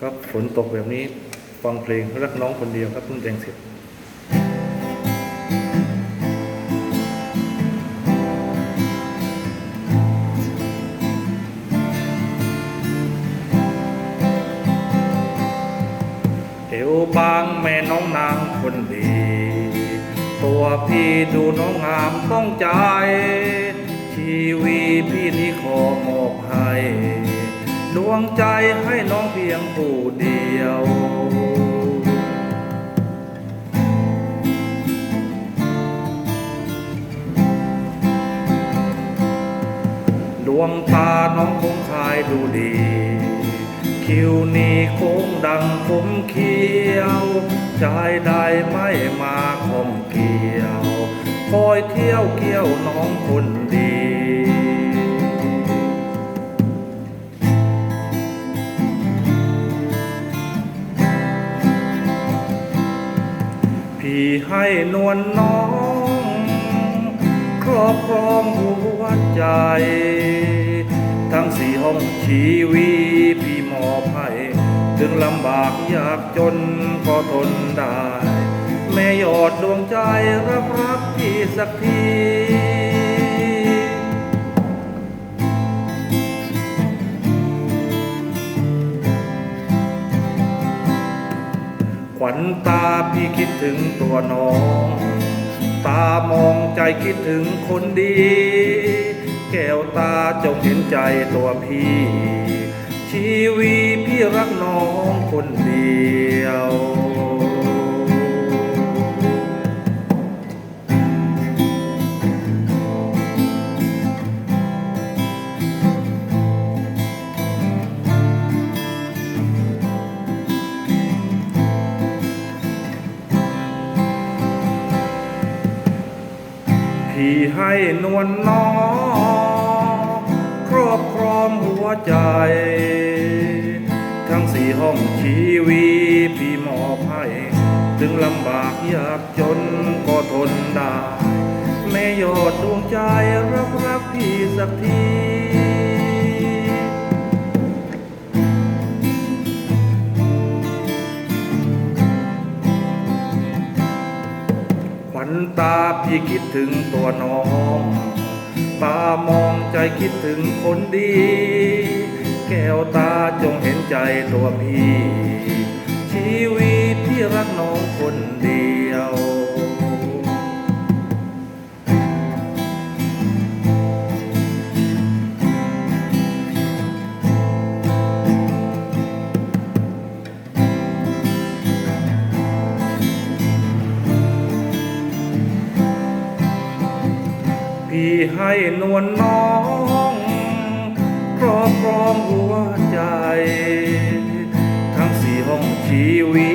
ครับฝนตกแบบนี้ฟังเพลงรักน้องคนเดียวครับเพิ่งแต่งเสร็จเอวบางแม่น้องนางคนดี ตัวพี่ดูน้องงามต้องใจ ชีวีพี่นี้ขอมอบให้ ดวงใจให้น้องเพียงผู้เดียว ดวงตาน้องคงคายดูดี คิวนี้คงดังผมเขียว ใจได้ไม่มาคมเกี่ยว คอยเที่ยวเกี่ยวน้องคนดี ที่ให้นวลน้อง ครอบครองหัวใจ ทั้งสี่ห้องชีวีพี่มอบให้ถึงลำบากยากจนก็ทนได้ แม่ยอดดวงใจรับรักพี่สักที ขวัญตาพี่คิดถึงตัวน้อง ตามองใจคิดถึงคนดี แก้วตาจงเห็นใจตัวพี่ ชีวีพี่รักน้องคนเดียว ที่ให้นวลน้องครอบครองหัวใจ ทั้งสี่ห้องชีวีพี่มอบให้ถึงลำบากยากจนก็ทนได้แม่ยอดดวงใจรักรักพี่สักที ตาพี่คิดถึงตัวน้องตามองใจคิดถึงคนดี แก้วตาจงเห็นใจตัวพี่ ชีวิตที่รักน้องคนดี พี่ให้นวลน้องครอบครองหัวใจ ทั้งสี่ห้องชีวี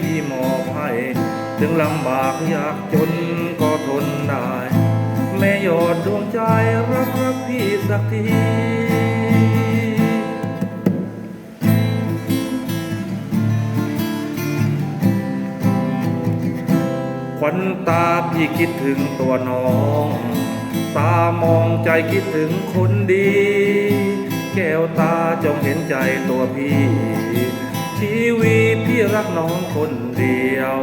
พี่มอบให้ ถึงลำบากยากจนก็ทนได้ แม่ยอดดวงใจรักรักพี่สักทีขวัญตาพี่คิดถึงตัวน้อง ตามองใจคิดถึงคนดี แก้วตาจงเห็นใจตัวพี่ ชีวิตพี่รักน้องคนเดียว